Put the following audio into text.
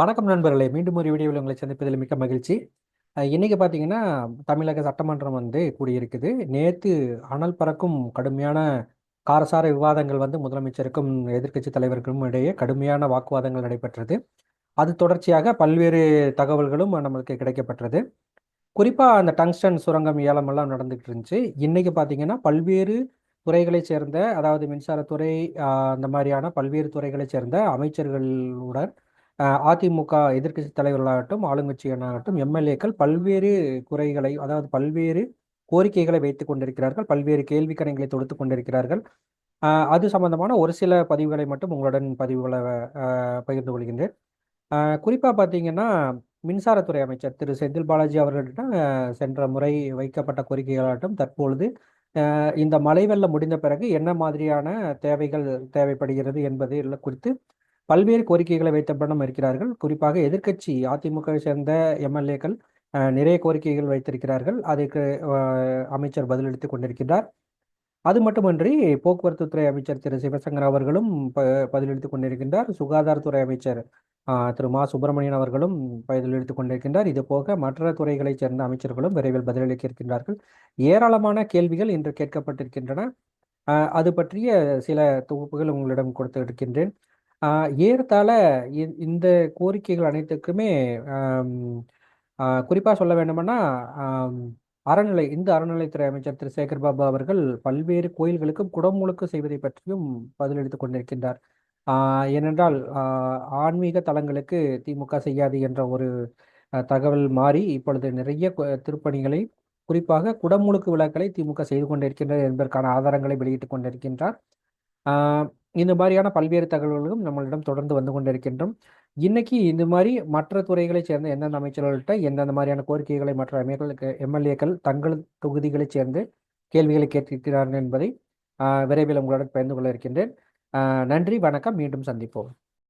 வணக்கம் நண்பர்களே. மீண்டும் ஒரு வீடியோவில் உங்களை சந்திப்பதில் மிக்க மகிழ்ச்சி. இன்றைக்கி பார்த்தீங்கன்னா தமிழக சட்டமன்றம் வந்து கூடியிருக்குது. நேற்று அனல் பறக்கும் கடுமையான காரசார விவாதங்கள் வந்து முதலமைச்சருக்கும் எதிர்க்கட்சி தலைவர்களுக்கும் இடையே கடுமையான வாக்குவாதங்கள் நடைபெற்றது. அது தொடர்ச்சியாக பல்வேறு தகவல்களும் நம்மளுக்கு கிடைக்கப்பட்டது குறிப்பாக அந்த டங்ஸ்டன் சுரங்கம் ஏலமெல்லாம் நடந்துகிட்டு இருந்துச்சு. இன்றைக்கி பார்த்தீங்கன்னா பல்வேறு துறைகளைச் சேர்ந்த அதாவது மின்சாரத்துறை அந்த மாதிரியான பல்வேறு துறைகளைச் சேர்ந்த அமைச்சர்களுடன் அதிமுக எதிர்க்கட்சி தலைவர்களாகட்டும் ஆளுங்கட்சியினராகட்டும் எம்எல்ஏக்கள் பல்வேறு குறைகளை அதாவது பல்வேறு கோரிக்கைகளை வைத்துக் கொண்டிருக்கிறார்கள். பல்வேறு கேள்வி கணங்களை தொடுத்து கொண்டிருக்கிறார்கள். அது சம்பந்தமான ஒரு சில பதிவுகளை மட்டும் உங்களுடன் பதிவுகளை பகிர்ந்து கொள்கின்றேன். குறிப்பாக பார்த்தீங்கன்னா மின்சாரத்துறை அமைச்சர் திரு. செந்தில் பாலாஜி அவர்களிடம் சென்ற முறை வைக்கப்பட்ட கோரிக்கைகளாகட்டும் தற்பொழுது இந்த மழை வெள்ளம் முடிந்த பிறகு என்ன மாதிரியான தேவைகள் தேவைப்படுகிறது என்பது குறித்து பல்வேறு கோரிக்கைகளை வைத்தபடம் இருக்கிறார்கள். குறிப்பாக எதிர்க்கட்சி அதிமுகவை சேர்ந்த எம்எல்ஏக்கள் நிறைய கோரிக்கைகள் வைத்திருக்கிறார்கள். அதற்கு அமைச்சர் பதிலளித்துக் கொண்டிருக்கிறார் அது மட்டுமன்றி போக்குவரத்துத்துறை அமைச்சர் திரு. சிவசங்கர் அவர்களும் பதிலளித்துக் கொண்டிருக்கின்றார். சுகாதாரத்துறை அமைச்சர் திரு. மா. சுப்பிரமணியன் அவர்களும் பதிலளித்துக் கொண்டிருக்கின்றார். இது போக மற்ற துறைகளைச் சேர்ந்த அமைச்சர்களும் விரைவில் பதிலளிக்க இருக்கின்றார்கள். ஏராளமான கேள்விகள் இன்று கேட்கப்பட்டிருக்கின்றன. அது பற்றிய சில தொகுப்புகள் உங்களிடம் கொடுத்து இருக்கின்றேன் ஏறத்தாழ இந்த கோரிக்கைகள் அனைத்துக்குமே குறிப்பாக சொல்ல வேண்டுமென்னா அறநிலை இந்த அறநிலைத்துறை அமைச்சர் திரு. சேகர் பாபு அவர்கள் பல்வேறு கோயில்களுக்கும் குடமுழுக்கு செய்வதை பற்றியும் பதிலளித்துக் கொண்டிருக்கின்றார். ஏனென்றால் ஆன்மீக தலங்களுக்கு திமுக செய்யாது என்ற ஒரு தகவல் மாறி இப்பொழுது நிறைய திருப்பணிகளை குறிப்பாக குடமுழுக்கு விழாக்களை திமுக செய்து கொண்டிருக்கின்றது என்பதற்கான ஆதாரங்களை வெளியிட்டுக் கொண்டிருக்கின்றார். இந்த மாதிரியான பல்வேறு தகவல்களும் நம்மளிடம் தொடர்ந்து வந்து கொண்டிருக்கின்றோம். இன்னைக்கு இந்த மாதிரி மற்ற துறைகளைச் சேர்ந்த எந்தெந்த அமைச்சர்கள்ட்ட எந்தெந்த மாதிரியான கோரிக்கைகளை மற்ற அமைகளுக்கு எம்எல்ஏக்கள் தங்கள் தொகுதிகளைச் சேர்ந்து கேள்விகளை கேட்டிருக்கிறார்கள் என்பதை விரைவில் உங்களுடன் பகிர்ந்து கொள்ள இருக்கின்றேன். நன்றி வணக்கம் மீண்டும் சந்திப்போம்.